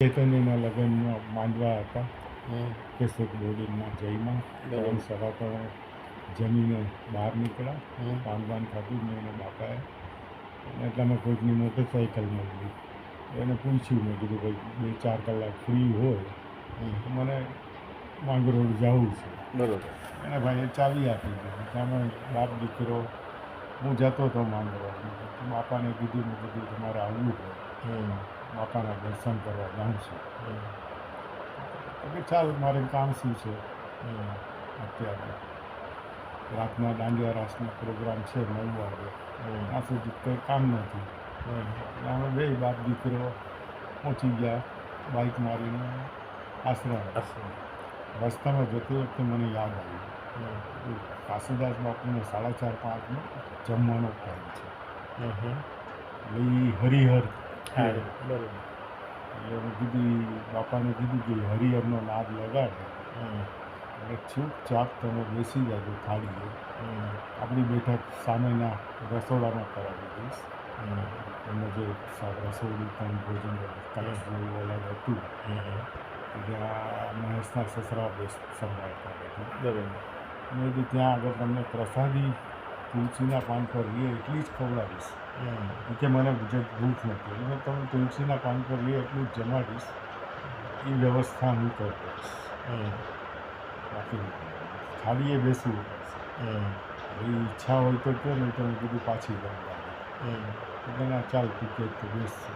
ચૈતન્યના લગ્નમાં માંડવા હતા. કેશોદ બોર્ડિંગમાં જયમાં ત્રણ સવા ત્રણ જમીને બહાર નીકળ્યા. પાનવાન પાન પાન ખાધું મેં એના બાપાએ. અને એટલામાં કોઈકની મોટરસાઇકલ મળી. એને પૂછ્યું મેં કીધું ભાઈ બે ચાર કલાક ફ્રી હોય તો મને માંગરોળ જવું છે. બરોબર. એને ભાઈએ ચાવી આપી દીધી. ત્યાં બાપ દીકરો હું જતો હતો માંગરોળ બાપાને કીધું મેં કીધું તમારે આવવું હોય બાપાના દર્શન કરવા જાઉં છું કે ચાલ મારે કામ શું છે? અત્યારે. રાતના દાંડિયા રાસનો પ્રોગ્રામ છે નવ વાગે ત્યાં સુધી કંઈ કામ નથી. અમે બે બાપ દીકરો પહોંચી ગયા બાઇક મારીને આશ્રમ. રસ્તામાં જતી વખતે મને યાદ આવ્યું. કાશીદાસ બાપુને સાડા ચાર પાંચમાં જમવાનો ટાઈમ છે. એટલે એ હરિહર હા એટલે બરોબર. મેં કીધું બાપાને કીધું કે હરિહરનો નાદ લગાડે. એટલે ચૂપચાપ તમે બેસી જાજો થાળીએ આપણી બેઠક સામેના રસોડામાં કરાવી દઈશ. એમાં જે રસોડું પણ ભોજન કલશ જેવું અલગ હતું. ત્યાં મહેશના સસરા બેસ સંભાળતા હતા બરોબર. મેં કીધું ત્યાં આગળ તમને પ્રસાદી તુલસીના પાન પર લે એટલી જ ખવડાવીશ. એમ કે મને ભૂખ નથી. એટલે તમે તુલસીના પાન પર લે એટલું જ જમાડીશ. એ વ્યવસ્થા હું કરી બાકી ખાલી બાકી થાળીએ બેસવું એ ઈચ્છા હોય તો કહો નહીં તો મેં કીધું પાછી લઉં એટલે ના ચાલ ટિકિટ તો બેસશે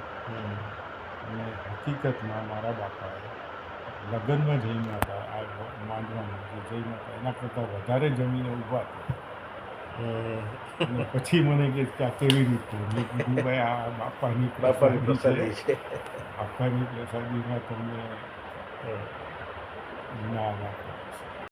અને હકીકતમાં મારા બાપાએ લગ્નમાં જઈને હતા આ માંડવામાં જઈને હતા એના કરતાં વધારે જમીને ઊભા હતા પછી મને કે આ કેવી રીતે? મેં કીધું ભાઈ આ બાપાની પ્રસાદી છે. બાપાની પ્રસાદીમાં તમને ના ના.